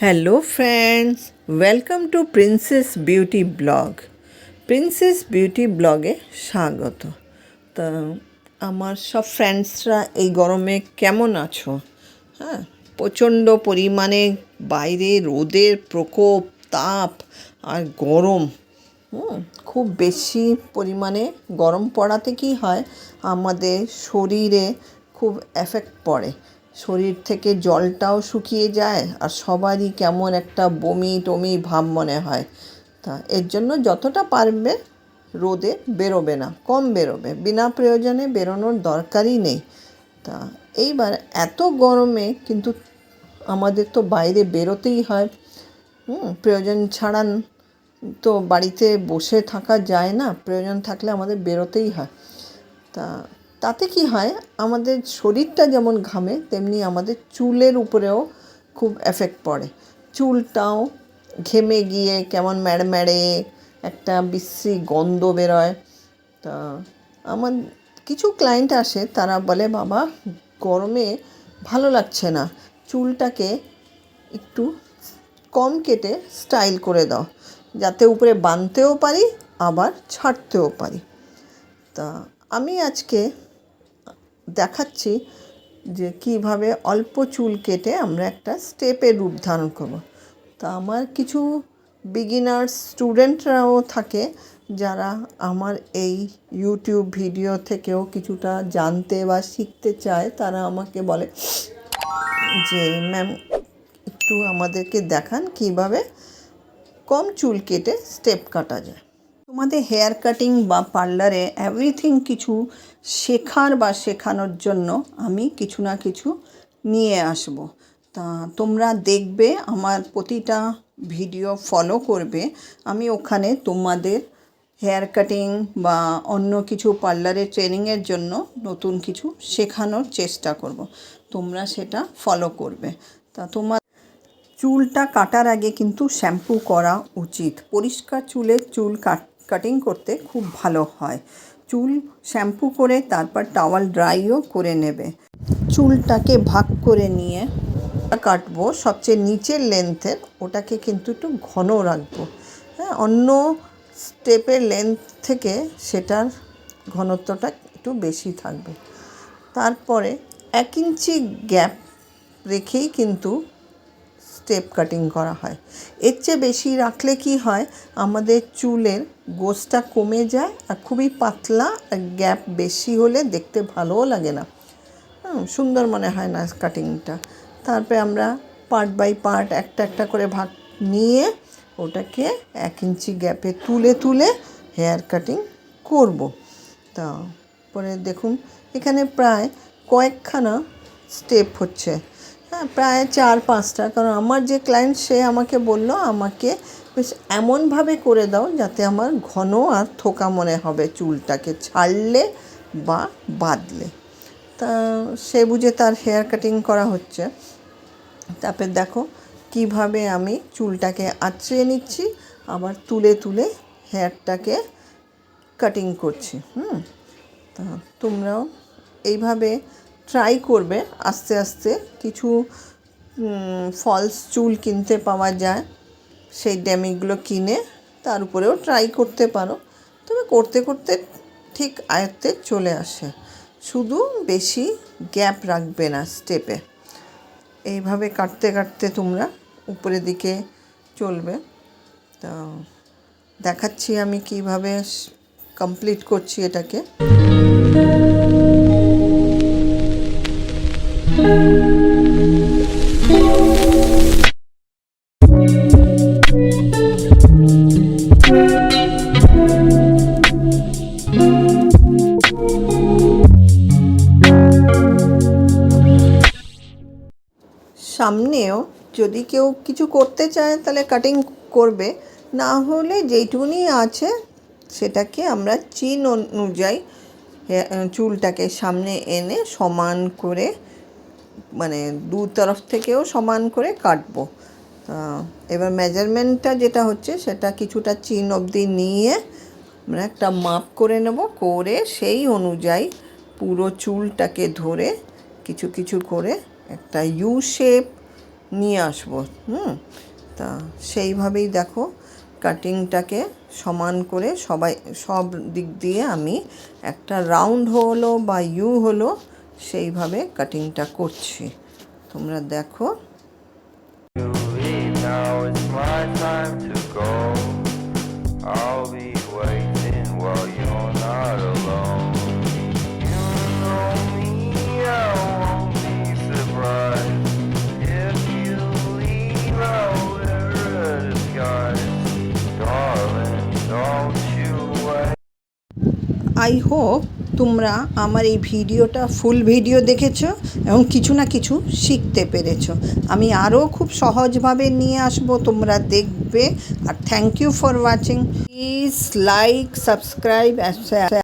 Hello friends welcome to princess beauty blog princess beauty ব্লগে স্বাগত। তো, আমার সব ফ্রেন্ডসরা এই গরমে কেমন আছো? হ্যাঁ প্রচণ্ড পরিমাণে বাইরে রোদের প্রকোপ, তাপ আর গরম। খুব বেশি পরিমাণে গরম পড়াতে কি হয়? আমাদের শরীরে খুব এফেক্ট পড়ে। শরীর থেকে জলটাও শুকিয়ে যায় আর সবারই কেমন একটা বমি টমি ভাব মনে হয়। তা এর জন্য যতটা পারবে রোদে বেরোবে না, কম বেরোবে। বিনা প্রয়োজনে বেরোনোর দরকারই নেই। তা এইবার এত গরমে কিন্তু আমাদের তো বাইরে বেরোতেই হয়। হুম, প্রয়োজন ছাড়া তো বাড়িতে বসে থাকা যায় না, প্রয়োজন থাকলে আমাদের বেরোতেই হয়। তা তাতে কি হয়, আমাদের শরীরটা যেমন ঘামে, তেমনি আমাদের চুলের উপরেও খুব এফেক্ট পড়ে। চুলটাও ঘেমে গিয়ে কেমন ম্যাড় একটা বিশ্রী গন্ধ বেরোয়। তা আমার কিছু ক্লায়েন্ট আসে, তারা বলে, বাবা, গরমে ভালো লাগছে না। চুলটাকে একটু কম কেটে স্টাইল করে দাও। যাতে উপরে বাঁধতেও পারি, আবার ছাড়তেও পারি। তা আমি আজকে দেখাচ্ছি যে কীভাবে অল্প চুল কেটে আমরা একটা স্টেপের রূপ ধারণ করব। তা আমার কিছু বিগিনার্স স্টুডেন্টরাও থাকে যারা আমার এই ইউটিউব ভিডিও থেকেও কিছুটা জানতে বা শিখতে চায়। তারা আমাকে বলে যে, ম্যাম, একটু আমাদেরকে দেখান কীভাবে কম চুল কেটে স্টেপ কাটা যায়। তোমাদের হেয়ার কাটিং বা পার্লারে এভরিথিং কিছু শেখার বা শেখানোর জন্য আমি কিছু না কিছু নিয়ে আসব। তা তোমরা দেখবে, আমার প্রতিটা ভিডিও ফলো করবে। আমি ওখানে তোমাদের হেয়ার কাটিং বা অন্য কিছু পার্লারের ট্রেনিংয়ের জন্য নতুন কিছু শেখানোর চেষ্টা করব। তোমরা সেটা ফলো করবে। তা তোমার চুলটা কাটার আগে কিন্তু শ্যাম্পু করা উচিত। পরিষ্কার চুলে চুল কাট কাটিং করতে খুব ভালো হয়। চুল শ্যাম্পু করে তারপর টাওয়াল ড্রাইও করে নেবে। চুলটাকে ভাগ করে নিয়ে কাটবো। সবচেয়ে নিচের লেন্থের ওটাকে কিন্তু একটু ঘন রাখব। হ্যাঁ অন্য স্টেপের লেন্থ থেকে সেটার ঘনত্বটা একটু বেশি থাকবে। তারপরে এক ইঞ্চি গ্যাপ রেখেই কিন্তু স্টেপ কাটিং করা হয়। এর চেয়ে বেশি রাখলে কি হয়? আমাদের চুলের গোসটা কমে যায় আর খুবই পাতলা আর গ্যাপ বেশি হলে দেখতে ভালোও লাগে না। সুন্দর মনে হয় না কাটিংটা তারপরে আমরা পার্ট বাই পার্ট একটা একটা করে ভাগ নিয়ে ওটাকে এক ইঞ্চি গ্যাপে তুলে তুলে হেয়ার কাটিং করব। তা পরে দেখুন, এখানে প্রায় কয়েকখানা স্টেপ হচ্ছে। হ্যাঁ প্রায় চার, পাঁচটা। কারণ আমার যে ক্লায়েন্ট সে আমাকে বলল, আমাকে বেশ এমনভাবে করে দাও যাতে আমার ঘন আর থোকা মনে হবে চুলটাকে ছাড়লে বা বাঁধলে তা সে বুঝে তার হেয়ার কাটিং করা হচ্ছে। তারপরে দেখো কীভাবে আমি চুলটাকে আঁচড়িয়ে নিচ্ছি, আবার তুলে তুলে হেয়ারটাকে কাটিং করছি। হুম? তা তোমরাও এইভাবে ট্রাই করবে, আস্তে আস্তে কিছু ফলস চুল কিনতে পাওয়া যায়, সেই ড্যামিগুলো কিনে তার উপরেও ট্রাই করতে পারো। তবে করতে করতে ঠিক আয়ত্তে চলে আসে। শুধু বেশি গ্যাপ রাখবে না স্টেপে এইভাবে কাটতে কাটতে তোমরা উপরের দিকে চলবে। তা দেখাচ্ছি আমি কীভাবে কমপ্লিট করছি এটাকে। সামনেও যদি কেউ কিছু করতে চায়, তাহলে কাটিং করবে। না হলে যেইটুকুনি আছে, সেটাকে আমরা চিন অনুযায়ী চুলটাকে সামনে এনে সমান করে মানে দু তরফ থেকেও সমান করে কাটবো। এবার মেজারমেন্টটা যেটা হচ্ছে সেটা কিছুটা চিন অবধি নিয়ে আমরা একটা মাপ করে নেব, করে সেই অনুযায়ী পুরো চুলটাকে ধরে কিছু কিছু করে একটা ইউ শেপ নিয়ে আসব, হুম? তা সেইভাবেই দেখো কাটিংটাকে সমান করে সবাই, সব দিক দিয়ে আমি একটা রাউন্ড হলো বা ইউ হলো সেইভাবে কাটিংটা করছি। তোমরা দেখো। আই হোপ তোমরা আমার এই ভিডিওটা ফুল ভিডিও দেখেছ এবং কিছু না কিছু শিখতে পেরেছ। আমি আরও খুব সহজভাবে নিয়ে আসব, তোমরা দেখবে। আর thank you for watching please like subscribe